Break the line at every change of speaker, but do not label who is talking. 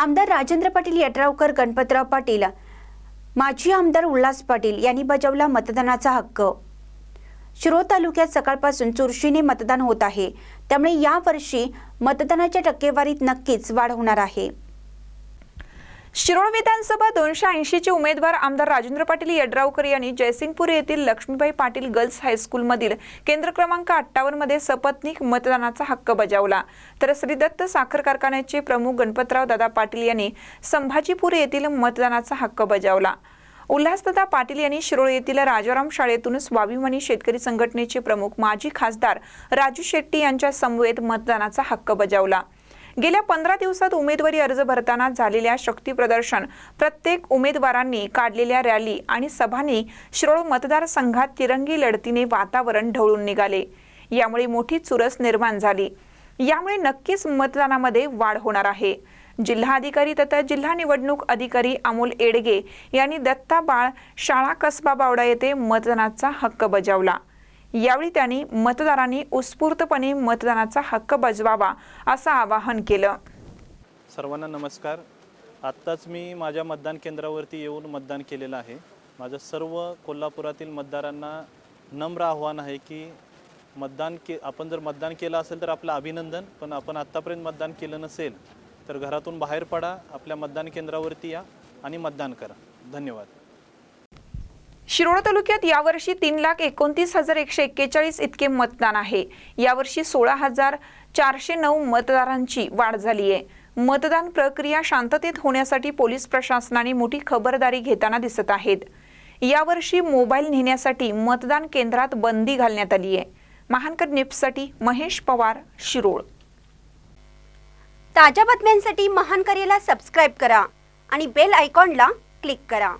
आमदार राजेंद्र पाटील यड्रावकर गणपतराव पाटील माजी आमदार उल्हास पाटील यांनी बजावला मतदानाचा हक्क. शिरोळ तालुक्यात सकाळपासून चुरशीने मतदान होत आहे. त्यामुळे यावर्षी मतदानाच्या टक्केवारीत नक्कीच वाढ होणार आहे.
शिरोळ विधानसभा दोनशे ऐंशीचे उमेदवार आमदार राजेंद्र पाटील यड्रावकर यांनी जयसिंगपूर येथील लक्ष्मीबाई पाटील गर्ल्स हायस्कूलमधील केंद्र क्रमांक अठ्ठावन्नमध्ये सपत्नीक मतदानाचा हक्क बजावला. तर श्रीदत्त साखर कारखान्याचे प्रमुख गणपतराव दादा पाटील यांनी संभाजीपूर येथील मतदानाचा हक्क बजावला. उल्हासदादा पाटील यांनी शिरोळ येथील राजाराम शाळेतून स्वाभिमानी शेतकरी संघटनेचे प्रमुख माजी खासदार राजू शेट्टी यांच्या समवेत मतदानाचा हक्क बजावला. गेल्या पंधरा दिवसात उमेदवारी अर्ज भरताना झालेल्या शक्ती प्रदर्शन प्रत्येक उमेदवारांनी काढलेल्या रॅली आणि सभांनी श्रोळ मतदारसंघात तिरंगी लढतीने वातावरण ढवळून निघाले. यामुळे मोठी चुरस निर्माण झाली. यामुळे नक्कीच मतदानामध्ये वाढ होणार आहे. जिल्हाधिकारी तथा जिल्हा निवडणूक अधिकारी अमोल एडगे यांनी दत्ता बाळ शाळा कसबा बावडा येथे मतदानाचा हक्क बजावला. यावेळी त्यांनी मतदारांनी उत्स्फूर्तपणे मतदानाचा हक्क बजवावा असं आवाहन केलं.
सर्वांना नमस्कार. आत्ताच मी माझ्या मतदान केंद्रावरती येऊन मतदान केलेलं आहे. माझं सर्व कोल्हापुरातील मतदारांना नम्र आव्हान आहे की मतदान के आपण जर मतदान केलं असेल तर आपलं अभिनंदन पण आपण आत्तापर्यंत मतदान केलं नसेल तर घरातून बाहेर पडा आपल्या मतदान केंद्रावरती या आणि मतदान करा. धन्यवाद.
शिरोळ तालुक्यात यावर्षी तीन लाख एकोणतीस हजार एकशे एक्केचाळीस इतके मतदान आहे. यावर्षी सोळा हजार चारशे नऊ मतदारांची वाढ झाली आहे. मतदान प्रक्रिया शांततेत होण्यासाठी पोलीस प्रशासनाने मोठी खबरदारी घेताना दिसत आहेत. यावर्षी मोबाईल नेण्यासाठी मतदान केंद्रात बंदी घालण्यात आली आहे. महानकर निप्ससाठी महेश पवार शिरोळ.
ताज्या बातम्यांसाठी महानकरेला सबस्क्राईब करा आणि बेल आयकॉनला क्लिक करा.